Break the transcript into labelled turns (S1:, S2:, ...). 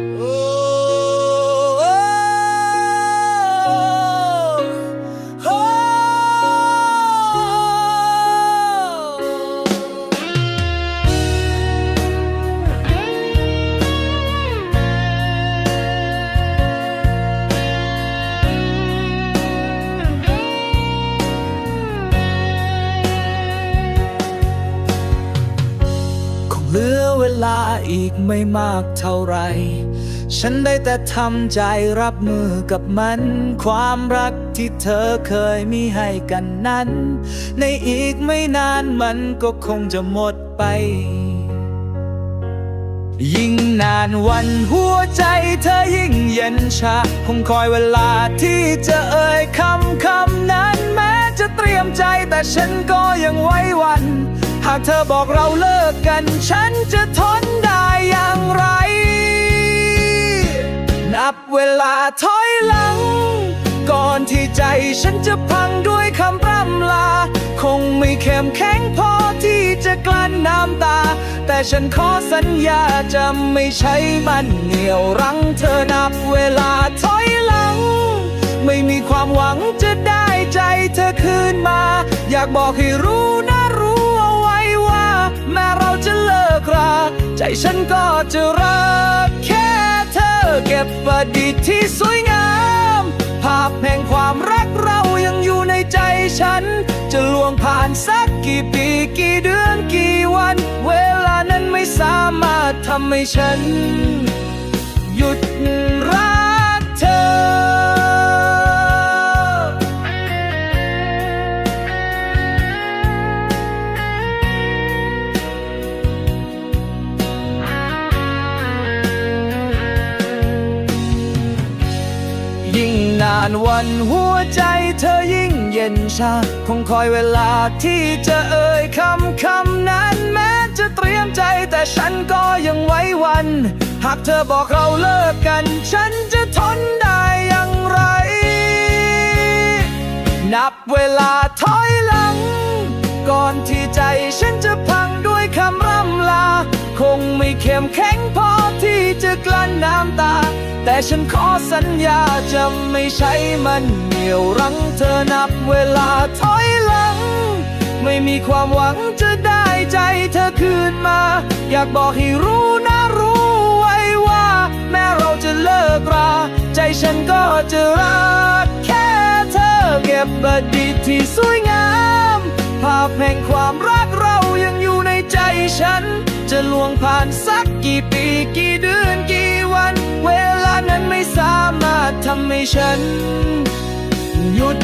S1: Oh. ลือเวลาอีกไม่มากเท่าไร ฉันได้แต่ทำใจรับมือกับมัน ความรักที่เธอเคยมีให้กันนั้น ในอีกไม่นานมันก็คงจะหมดไป ยิ่งนานวันหัวใจเธอยิ่งเย็นชา คงคอยเวลาที่จะเอ่ยคำคำนั้นแม้จะเตรียมใจแต่ฉันก็ยังไว้วันากเธอบอกเราเลิกกัน ฉันจะทนได้อย่างไร นับเวลาถอยหลัง ก่อนที่ใจฉันจะพังด้วยคำร่ำลา คงไม่เข้มแข็งพอที่จะกลั้นน้ำตา แต่ฉันขอสัญญาจะไม่ใช้มันเหนี่ยวรั้งเธอนับเวลาถอยหลัง ไม่มีความหวังจะได้ใจเธอคืนมา อยากบอกให้รู้ ใจฉันก็จะรักแค่เธอเก็บอดีตที่สวยงาม ภาพแห่งความรักเรายังอยู่ในใจฉัน จะล่วงผ่านสักกี่ปีกี่เดือนกี่วัน เวลานั้นไม่สามารถทำให้ฉัน หยุดรักเธอ ยิ่งนานวันหัวใจเธอยิ่งเย็นชา คงคอยเวลาที่จะเอ่ยคำคำนั้นแม้จะเตรียมใจแต่ฉันก็ยังไว้วัน หากเธอบอกเราเลิกกัน ฉันจะทนได้อย่างไร นับเวลาถอยหลัง ก่อนที่ใจฉันจะพังด้วยคำร่ำลา คงไม่เข้มแข็งพอที่จะกลั้นน้ำตา แต่ฉันขอสัญญาจะไม่ใช้มันเหนี่ยวรั้งเธอนับเวลาถอยหลัง ไม่มีความหวังจะได้ใจเธอคืนมา อยากบอกให้รู้นะรู้ไว้ว่า แม้เราจะเลิกรา ใจฉันก็จะรักแค่เธอเก็บอดีตที่สวยงาม ภาพแห่งความรักร จะล่วงผ่านสักกี่ปีกี่เดือนกี่วัน เวลานั้นไม่สามารถทำให้ฉัน หยุด